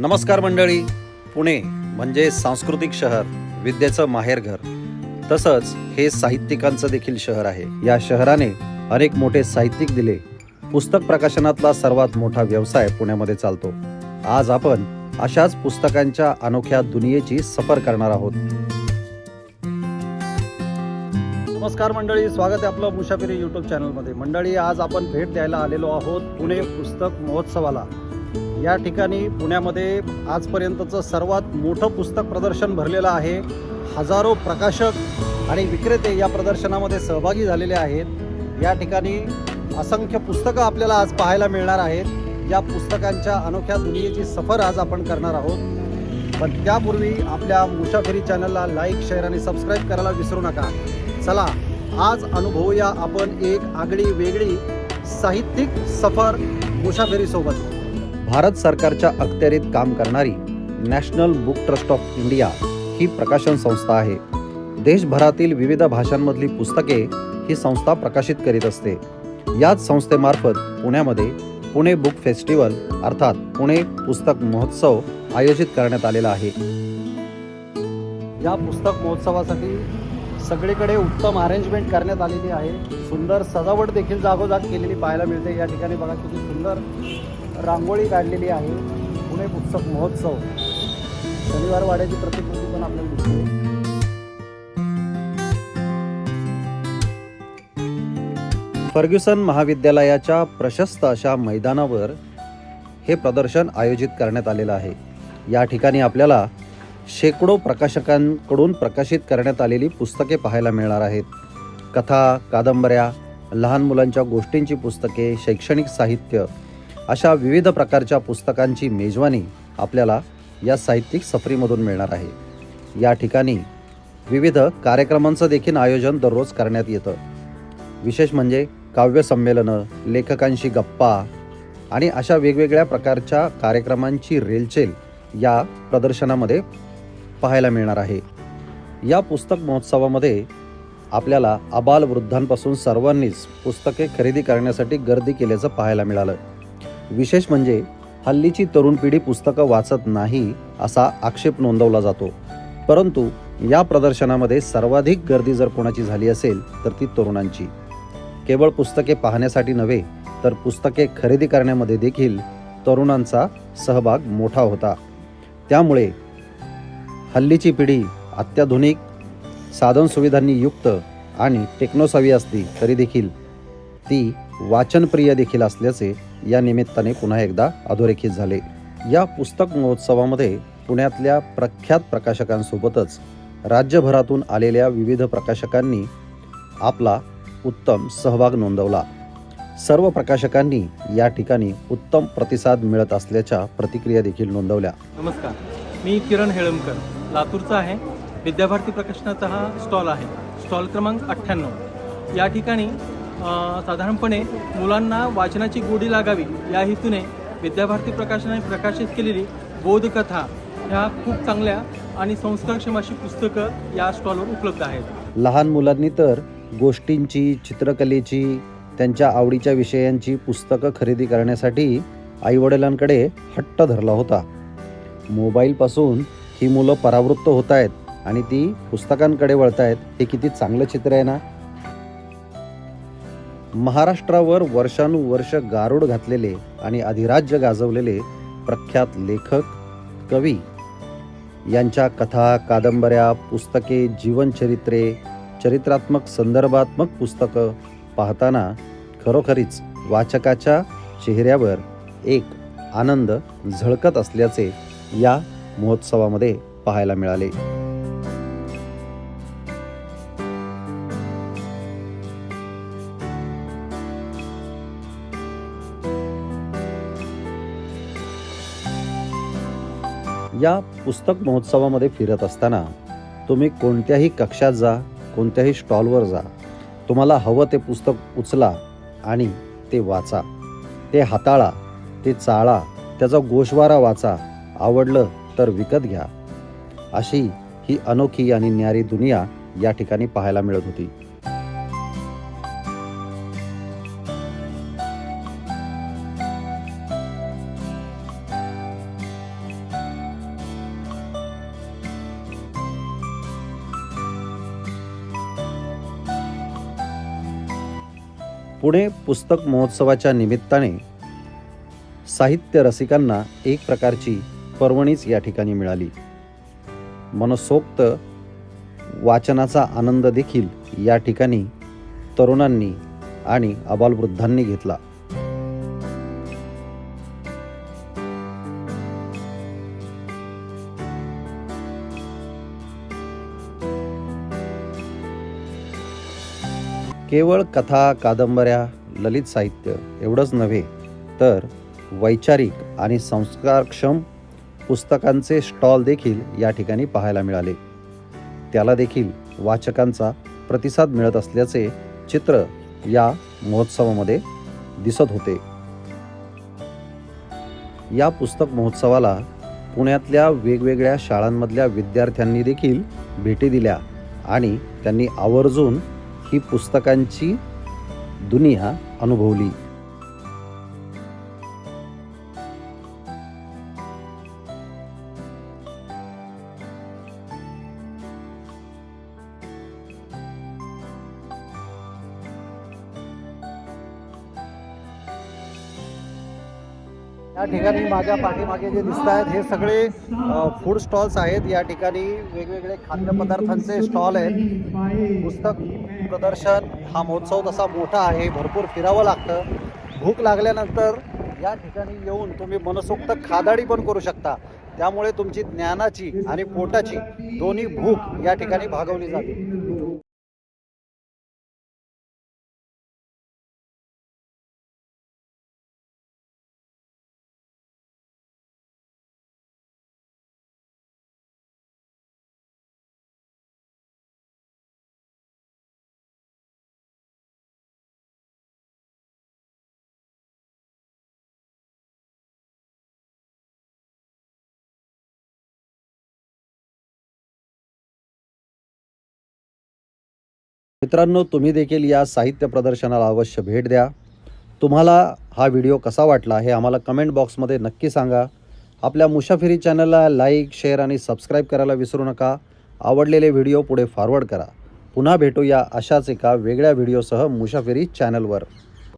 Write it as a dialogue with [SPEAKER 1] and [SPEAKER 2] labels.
[SPEAKER 1] नमस्कार मंडळी. पुणे म्हणजे सांस्कृतिक शहर विद्येचं माहेरघर तसंच हे साहित्यिकांचं देखील शहर आहे. या शहराने अनेक मोठे साहित्यिक दिले. पुस्तक प्रकाशनातला सर्वात मोठा व्यवसाय पुण्यामध्ये चालतो. आज आपण अशाच पुस्तकांच्या अनोख्या दुनियेची सफर करणार आहोत. नमस्कार मंडळी स्वागत आहे आपलं मुशाफिरी यूट्यूब चॅनलमध्ये मंडळी आज आपण भेट द्यायला आलेलो आहोत पुणे पुस्तक महोत्सवाला. या ठिकाणी पुण्यामध्ये आजपर्यंतचं सर्वात मोठं पुस्तक प्रदर्शन भरलेलं आहे. हजारो प्रकाशक आणि विक्रेते या प्रदर्शनामध्ये सहभागी झालेले आहेत. या ठिकाणी असंख्य पुस्तकं आपल्याला आज पाहायला मिळणार आहेत. या पुस्तकांच्या अनोख्या दुनियेची सफर आज आपण करणार आहोत. पण त्यापूर्वी आपल्या मुशाफिरी चॅनलला लाईक शेअर आणि सबस्क्राईब करायला विसरू नका. चला आज अनुभवूया आपण एक आगळी वेगळी साहित्यिक सफर मुशाफिरीसोबत भारत सरकारच्या अखत्यारीत काम करणारी National Book Trust of India ही प्रकाशन संस्था आहे. देशभरातील विविध भाषांमधली पुस्तके ही संस्था प्रकाशित करीत असते. याच संस्थेमार्फत पुण्यामध्ये पुणे बुक फेस्टिवल अर्थात पुणे पुस्तक महोत्सव आयोजित करण्यात आलेला आहे. या पुस्तक महोत्सवासाठी सगळीकडे उत्तम अरेंजमेंट करण्यात आलेली आहे. सुंदर सजावट देखील जागोजाग केलेली पाहायला मिळते. या ठिकाणी बघा किती सुंदर रांगोळी काढलेली आहे. पुणे पुस्तक महोत्सव. शनिवार वाड्याची प्रतिकृती पण आपल्याला दिसते. फर्ग्युसन महाविद्यालयाच्या प्रशस्त अशा मैदानावर हे प्रदर्शन आयोजित करण्यात आलेलं आहे. या ठिकाणी आपल्याला शेकडो प्रकाशकांकडून प्रकाशित करण्यात आलेली पुस्तके पाहायला मिळणार आहेत. कथा कादंबऱ्या लहान मुलांच्या गोष्टींची पुस्तके शैक्षणिक साहित्य अशा विविध प्रकारच्या पुस्तकांची मेजवानी आपल्याला या साहित्यिक सफरीमधून मिळणार आहे. या ठिकाणी विविध कार्यक्रमांचं देखील आयोजन दररोज करण्यात येतं. विशेष म्हणजे काव्य संमेलनं लेखकांशी गप्पा आणि अशा वेगवेगळ्या प्रकारच्या कार्यक्रमांची रेलचेल या प्रदर्शनामध्ये पाहायला मिळणार आहे. या पुस्तक महोत्सवामध्ये आपल्याला आबाल वृद्धांपासून सर्वांनीच पुस्तके खरेदी करण्यासाठी गर्दी केल्याचं पाहायला मिळालं. विशेष म्हणजे हल्लीची तरुण पिढी पुस्तकं वाचत नाही असा आक्षेप नोंदवला जातो. परंतु या प्रदर्शनामध्ये सर्वाधिक गर्दी जर कोणाची झाली असेल तर ती तरुणांची. केवळ पुस्तके पाहण्यासाठी नव्हे तर पुस्तके खरेदी करण्यामध्ये देखील तरुणांचा सहभाग मोठा होता. त्यामुळे हल्लीची पिढी अत्याधुनिक साधन सुविधांनी युक्त आणि टेक्नोसावी असली तरी देखील ती वाचनप्रिय देखील असल्याचे या निमित्ताने पुन्हा एकदा अधोरेखित झाले. या पुस्तक महोत्सवामध्ये पुण्यातल्या प्रख्यात प्रकाशकांसोबतच राज्यभरातून आलेल्या विविध प्रकाशकांनी आपला उत्तम सहभाग नोंदवला. सर्व प्रकाशकांनी या ठिकाणी उत्तम प्रतिसाद मिळत असल्याच्या प्रतिक्रिया देखील नोंदवल्या.
[SPEAKER 2] नमस्कार. मी किरण हेळमकर. लातूरचा आहे. विद्याभारती प्रकाशनाचा हा स्टॉल आहे. स्टॉल क्रमांक अठ्ठ्याण्णव. या ठिकाणी साधारणपणे मुलांना वाचनाची गोडी लागावी या हेतूने विद्याभारती प्रकाशनाने प्रकाशित केलेली बोधकथा ह्या खूप चांगल्या आणि संस्कारक्षम अशी पुस्तकं या स्टॉलवर उपलब्ध आहेत.
[SPEAKER 1] लहान मुलांनी तर गोष्टींची चित्रकलेची त्यांच्या आवडीच्या विषयांची पुस्तकं खरेदी करण्यासाठी आईवडिलांकडे हट्ट धरला होता. मोबाईलपासून ही मुलं परावृत्त होत आहेत आणि ती पुस्तकांकडे वळत आहेत हे किती चांगलं चित्र आहे ना? महाराष्ट्रावर वर्षानुवर्ष गारुड घातलेले आणि अधिराज्य गाजवलेले प्रख्यात लेखक कवी यांच्या कथा कादंबऱ्या पुस्तके जीवनचरित्रे चरित्रात्मक संदर्भात्मक पुस्तकं पाहताना खरोखरीच वाचकाच्या चेहऱ्यावर एक आनंद झळकत असल्याचे या महोत्सवामध्ये पाहायला मिळाले. या पुस्तक महोत्सवामध्ये फिरत असताना तुम्ही कोणत्याही कक्षात जा कोणत्याही स्टॉलवर जा. तुम्हाला हवं ते पुस्तक उचला आणि ते वाचा. ते हाताळा ते चाळा त्याचा गोषवारा वाचा. आवडलं तर विकत घ्या. अशी ही अनोखी आणि न्यारी दुनिया या ठिकाणी पाहायला मिळत होती. पुणे पुस्तक महोत्सवाच्या निमित्ताने साहित्य रसिकांना एक प्रकारची पर्वणीच या ठिकाणी मिळाली. मनसोक्त वाचनाचा आनंद देखील या ठिकाणी तरुणांनी आणि अबालवृद्धांनी घेतला. केवळ कथा कादंबऱ्या ललित साहित्य एवढंच नव्हे तर वैचारिक आणि संस्कारक्षम पुस्तकांचे स्टॉल देखील या ठिकाणी पाहायला मिळाले. त्याला देखील वाचकांचा प्रतिसाद मिळत असल्याचे चित्र या महोत्सवामध्ये दिसत होते. या पुस्तक महोत्सवाला पुण्यातल्या वेगवेगळ्या शाळांमधल्या विद्यार्थ्यांनी देखील भेटी दिल्या आणि त्यांनी आवर्जून ही पुस्तकांची दुनिया अनुभवली. या ठिकाणी माझ्या पाठीमागे जे दिसत आहेत हे सगळे फूड स्टॉल्स आहेत. या ठिकाणी वेगवेगळे खाद्यपदार्थांचे स्टॉल आहेत. पुस्तक प्रदर्शन हा महोत्सव तसा मोठा आहे. भरपूर फिरावं लागतं. भूक लागल्यानंतर या ठिकाणी येऊन तुम्ही मनसोक्त खादाडी पण करू शकता. त्यामुळे तुमची ज्ञानाची आणि पोटाची दोन्ही भूक या ठिकाणी भागवली जाते. मित्रांनो तुम्ही देखील या साहित्य प्रदर्शनाला अवश्य भेट द्या. तुम्हाला हा व्हिडिओ कसा वाटला हे आम्हाला कमेंट बॉक्समध्ये नक्की सांगा. आपल्या मुशाफिरी चॅनलला लाईक शेअर आणि सबस्क्राईब करायला विसरू नका. आवडलेले व्हिडिओ पुढे फॉरवर्ड करा. पुन्हा भेटूया अशाच एका वेगळ्या व्हिडिओसह मुशाफिरी चॅनलवर